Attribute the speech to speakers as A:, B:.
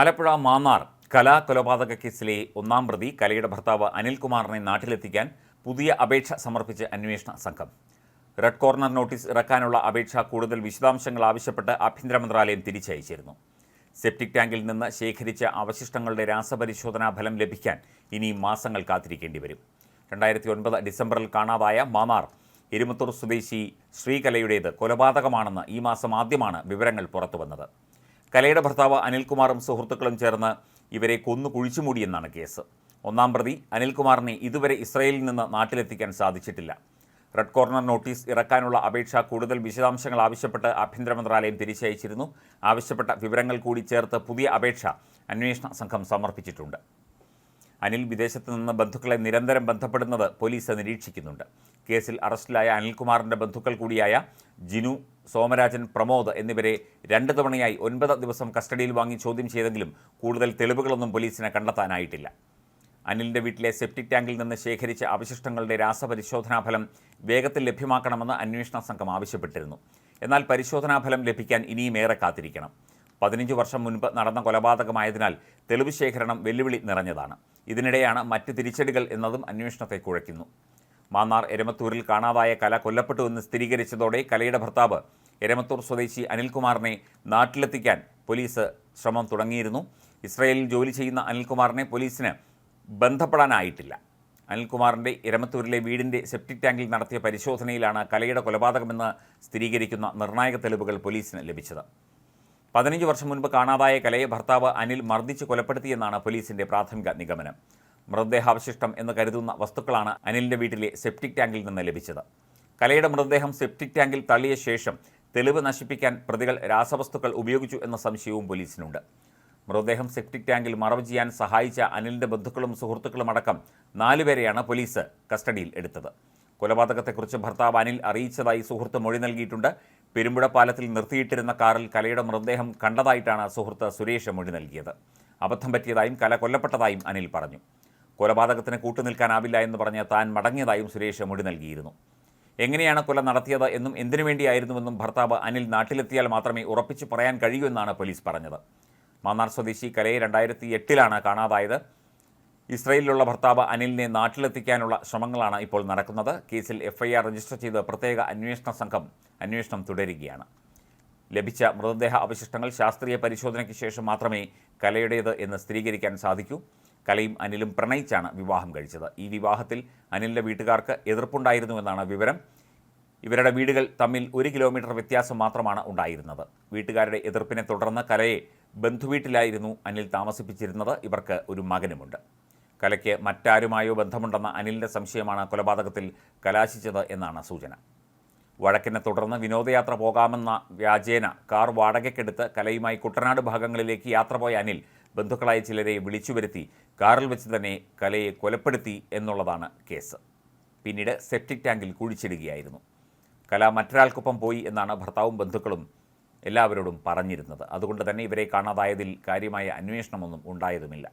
A: ആലപ്പുഴ മാന്നാർ കലാ കൊലപാതക കേസിലെ ഒന്നാം പ്രതി കലയുടെ ഭർത്താവ് അനിൽകുമാറിനെ നാട്ടിലെത്തിക്കാൻ പുതിയ അപേക്ഷ സമർപ്പിച്ച് അന്വേഷണ സംഘം. റെഡ് കോർണർ നോട്ടീസ് ഇറക്കാനുള്ള അപേക്ഷ കൂടുതൽ വിശദാംശങ്ങൾ ആവശ്യപ്പെട്ട് ആഭ്യന്തര മന്ത്രാലയം തിരിച്ചയച്ചിരുന്നു. സെപ്റ്റിക് ടാങ്കിൽ നിന്ന് ശേഖരിച്ച അവശിഷ്ടങ്ങളുടെ രാസപരിശോധനാ ഫലം ലഭിക്കാൻ ഇനി മാസങ്ങൾ കാത്തിരിക്കേണ്ടി വരും. രണ്ടായിരത്തി ഒൻപത് ഡിസംബറിൽ കാണാതായ മാന്നാർ എരുമത്തൂർ സ്വദേശി ശ്രീകലയുടേത് കൊലപാതകമാണെന്ന് ഈ മാസം ആദ്യമാണ് വിവരങ്ങൾ പുറത്തുവന്നത്. കലയുടെ ഭർത്താവ് അനിൽകുമാറും സുഹൃത്തുക്കളും ചേർന്ന് ഇവരെ കൊന്നു കുഴിച്ചുമൂടിയെന്നാണ് കേസ്. ഒന്നാം പ്രതി അനിൽകുമാറിനെ ഇതുവരെ ഇസ്രയേലിൽ നിന്ന് നാട്ടിലെത്തിക്കാൻ സാധിച്ചിട്ടില്ല. റെഡ് കോർണർ നോട്ടീസ് ഇറക്കാനുള്ള അപേക്ഷ കൂടുതൽ വിശദാംശങ്ങൾ ആവശ്യപ്പെട്ട് ആഭ്യന്തര മന്ത്രാലയം തിരിച്ചയച്ചിരുന്നു. ആവശ്യപ്പെട്ട വിവരങ്ങൾ കൂടി ചേർത്ത് പുതിയ അപേക്ഷ അന്വേഷണ സംഘം സമർപ്പിച്ചിട്ടുണ്ട്. അനിൽ വിദേശത്ത് നിന്ന് ബന്ധുക്കളെ നിരന്തരം ബന്ധപ്പെടുന്നത് പോലീസ് നിരീക്ഷിക്കുന്നുണ്ട്. കേസിൽ അറസ്റ്റിലായ അനിൽകുമാറിന്റെ ബന്ധുക്കൾ കൂടിയായ ജിനു സോമരാജൻ പ്രമോദ് എന്നിവരെ രണ്ട് തവണയായി ഒൻപത് ദിവസം കസ്റ്റഡിയിൽ വാങ്ങി ചോദ്യം ചെയ്തെങ്കിലും കൂടുതൽ തെളിവുകളൊന്നും പോലീസിന് കണ്ടെത്താനായിട്ടില്ല. അനിലിന്റെ വീട്ടിലെ സെപ്റ്റിക് ടാങ്കിൽ നിന്ന് ശേഖരിച്ച അവശിഷ്ടങ്ങളുടെ രാസപരിശോധനാ ഫലം വേഗത്തിൽ ലഭ്യമാക്കണമെന്ന് അന്വേഷണ സംഘം ആവശ്യപ്പെട്ടിരുന്നു. എന്നാൽ പരിശോധനാ ഫലം ലഭിക്കാൻ ഇനിയും ഏറെ കാത്തിരിക്കണം. പതിനഞ്ച് വർഷം മുൻപ് നടന്ന കൊലപാതകമായതിനാൽ തെളിവ് ശേഖരണം വെല്ലുവിളി നിറഞ്ഞതാണ്. ഇതിനിടെയാണ് മറ്റ് തിരിച്ചടികൾ എന്നതും അന്വേഷണത്തെ കുഴയ്ക്കുന്നു. മാന്നാർ എരമത്തൂരിൽ കാണാതായ കല കൊല്ലപ്പെട്ടുവെന്ന് സ്ഥിരീകരിച്ചതോടെ കലയുടെ ഭർത്താവ് എരമത്തൂർ സ്വദേശി അനിൽകുമാറിനെ നാട്ടിലെത്തിക്കാൻ പോലീസ് ശ്രമം തുടങ്ങിയിരുന്നു. ഇസ്രയേലിൽ ജോലി ചെയ്യുന്ന അനിൽകുമാറിനെ പോലീസിന് ബന്ധപ്പെടാനായിട്ടില്ല. അനിൽകുമാറിന്റെ ഇരമത്തൂരിലെ വീടിന്റെ സെപ്റ്റിക് ടാങ്കിൽ നടത്തിയ പരിശോധനയിലാണ് കലയുടെ കൊലപാതകമെന്ന് സ്ഥിരീകരിക്കുന്ന നിർണായക തെളിവുകൾ പോലീസിന് ലഭിച്ചത്. പതിനഞ്ച് വർഷം മുൻപ് കാണാതായ കലയെ ഭർത്താവ് അനിൽ മർദ്ദിച്ച് കൊലപ്പെടുത്തിയെന്നാണ് പോലീസിന്റെ പ്രാഥമിക നിഗമനം. മൃതദേഹാവശിഷ്ടം എന്ന് കരുതുന്ന വസ്തുക്കളാണ് അനിലിന്റെ വീട്ടിലെ സെപ്റ്റിക് ടാങ്കിൽ നിന്ന് ലഭിച്ചത്. കലയുടെ മൃതദേഹം സെപ്റ്റിക് ടാങ്കിൽ തള്ളിയ ശേഷം തെളിവ് നശിപ്പിക്കാൻ പ്രതികൾ രാസവസ്തുക്കൾ ഉപയോഗിച്ചു എന്ന സംശയവും പോലീസിനുണ്ട്. മൃതദേഹം സെപ്റ്റിക് ടാങ്കിൽ മറവ് ചെയ്യാൻ സഹായിച്ച അനിലിന്റെ ബന്ധുക്കളും സുഹൃത്തുക്കളും അടക്കം നാലുപേരെയാണ് പോലീസ് കസ്റ്റഡിയിൽ എടുത്തത്. കൊലപാതകത്തെക്കുറിച്ച് ഭർത്താവ് അനിൽ അറിയിച്ചതായി സുഹൃത്ത് മൊഴി നൽകിയിട്ടുണ്ട്. പെരുമ്പുഴ പാലത്തിൽ നിർത്തിയിട്ടിരുന്ന കാറിൽ കലയുടെ മൃതദേഹം കണ്ടതായിട്ടാണ് സുഹൃത്ത് സുരേഷ് മൊഴി നൽകിയത്. അബദ്ധം പറ്റിയതായും കല കൊല്ലപ്പെട്ടതായും അനിൽ പറഞ്ഞു. കൊലപാതകത്തിന് കൂട്ടുനിൽക്കാനാവില്ല എന്ന് പറഞ്ഞ് താൻ മടങ്ങിയതായും സുരേഷ് മൊഴി നൽകിയിരുന്നു. എങ്ങനെയാണ് കൊല നടത്തിയത് എന്നും എന്തിനു വേണ്ടിയായിരുന്നുവെന്നും ഭർത്താവ് അനിൽ നാട്ടിലെത്തിയാൽ മാത്രമേ ഉറപ്പിച്ച് പറയാൻ കഴിയൂ എന്നാണ് പോലീസ് പറഞ്ഞത്. മാന്നാർ സ്വദേശി കലയെ രണ്ടായിരത്തി എട്ടിലാണ് കാണാതായത്. ഇസ്രയേലിലുള്ള ഭർത്താവ് അനിലിനെ നാട്ടിലെത്തിക്കാനുള്ള ശ്രമങ്ങളാണ് ഇപ്പോൾ നടക്കുന്നത്. കേസിൽ എഫ്ഐആർ രജിസ്റ്റർ ചെയ്ത് പ്രത്യേക അന്വേഷണ സംഘം അന്വേഷണം തുടരുകയാണ്. ലഭിച്ച മൃതദേഹ അവശിഷ്ടങ്ങൾ ശാസ്ത്രീയ പരിശോധനയ്ക്ക് ശേഷം മാത്രമേ കലയുടേത് എന്ന് സ്ഥിരീകരിക്കാൻ സാധിക്കൂ. കലയും അനിലും പ്രണയിച്ചാണ് വിവാഹം കഴിച്ചത്. ഈ വിവാഹത്തിൽ അനിലിന്റെ വീട്ടുകാർക്ക് എതിർപ്പുണ്ടായിരുന്നുവെന്നാണ് വിവരം. ഇവരുടെ വീടുകൾ തമ്മിൽ ഒരു കിലോമീറ്റർ വ്യത്യാസം മാത്രമാണ് ഉണ്ടായിരുന്നത്. വീട്ടുകാരുടെ എതിർപ്പിനെ തുടർന്ന് കലയെ ബന്ധുവീട്ടിലായിരുന്നു അനിൽ താമസിപ്പിച്ചിരുന്നത്. ഇവർക്ക് ഒരു മകനുമുണ്ട്. കലയ്ക്ക് മറ്റാരുമായോ ബന്ധമുണ്ടെന്ന അനിലിന്റെ സംശയമാണ് കൊലപാതകത്തിൽ കലാശിച്ചത് എന്നാണ് സൂചന. വഴക്കിനെ തുടർന്ന് വിനോദയാത്ര പോകാമെന്ന വ്യാജേന കാർ വാടകയ്ക്കെടുത്ത് കലയുമായി കുട്ടനാട് ഭാഗങ്ങളിലേക്ക് യാത്ര പോയ അനിൽ ബന്ധുക്കളായ ചിലരെ വിളിച്ചു വരുത്തി കാറിൽ വെച്ച് തന്നെ കലയെ കൊലപ്പെടുത്തി എന്നുള്ളതാണ് കേസ്. പിന്നീട് സെപ്റ്റിക് ടാങ്കിൽ കുഴിച്ചിടുകയായിരുന്നു. കല മറ്റൊരാൾക്കൊപ്പം പോയി എന്നാണ് ഭർത്താവും ബന്ധുക്കളും എല്ലാവരോടും പറഞ്ഞിരുന്നത്. അതുകൊണ്ട് തന്നെ ഇവരെ കാണാതായതിൽ കാര്യമായ അന്വേഷണമൊന്നും ഉണ്ടായതുമില്ല.